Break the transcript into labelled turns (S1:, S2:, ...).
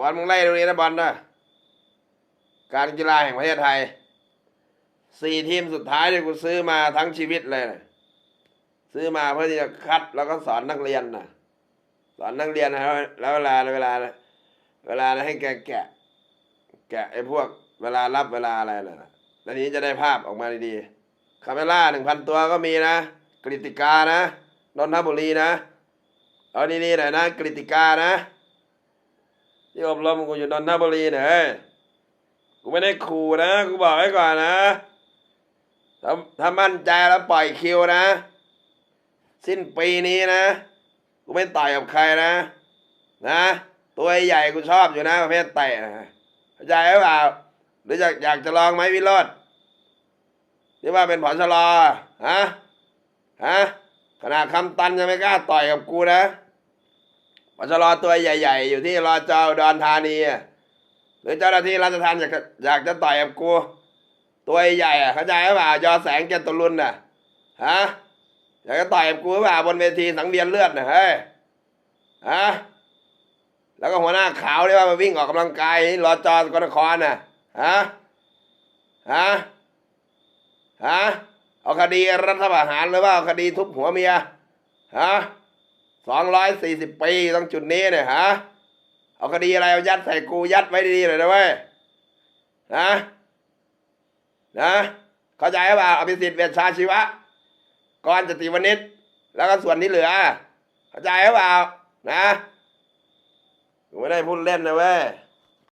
S1: บอลมึงไล่ตรงนี้นะบอลนะการกีฬาแห่งประเทศไทยสี่ทีมสุดท้ายที่กูซื้อมาทั้งชีวิตเลยนะซื้อมาเพื่อที่จะคัดแล้วก็สอนนักเรียนนะสอนนักเรียนนะแล้วเวลาเวลาเวลาให้แกแกะ แกะไอ้พวกเวลารับเวลาอะไรน่ะแล้วนี้จะได้ภาพออกมาดีๆคาเมล่าหนึ่งพันตัวก็มีนะกริติกานะนนทบุรีนะเอาดีๆหน่อยนะกริติกานะ ที่อบรมกูอยู่นนทบุรีเนี่ยเฮ้ยกูไม่ได้ขู่นะกูบอกไว้ก่อนนะถ้าถ้ามั่นใจแล้วปล่อยคิวนะ สิ้นปีนี้นะกูไม่ต่อยกับใครนะ นะ ตัวใหญ่กูชอบอยู่นะประเภทเตะนะเข้าใจหรือเปล่าหรืออยากอยากจะลองไหมวิโรดที่ว่าเป็นผอชลอฮะฮะขนาดคำตันยังไม่กล้าต่อยกับกูนะ ปชรตัวใหญ่ ๆ อยู่ที่รอจออุดอนธานีหรือเจ้าหน้าที่ราชทัณฑ์อยากอยากจะต่อยกับกูตัวใหญ่อะเข้าใจหรือเปล่ายอแสงเจตุรุนน่ะฮะอยากจะต่อยกับกูหรือเปล่าบนเวทีสังเวียนเลือดน่ะเฮ้ยฮะแล้วก็หัวหน้าขาวที่ว่ามาวิ่งออกกำลังกายรอจอกนครน่ะฮะฮะฮะเอาคดีรัฐประหารหรือว่าเอาคดีทุบหัวเมียฮะ สองร้อยสี่สิบปีต้องจุดนี้เนี่ยฮะเอาคดีอะไรเอายัดใส่กูยัดไว้ดีๆเลยนะเว้ยนะนะเข้าใจหรือเปล่าอภิสิทธิ์เวชชาชีวะกรจติวณิชแล้วก็ส่วนที่เหลือ เข้าใจหรือเปล่านะไม่ได้พูดเล่นนะเว้ย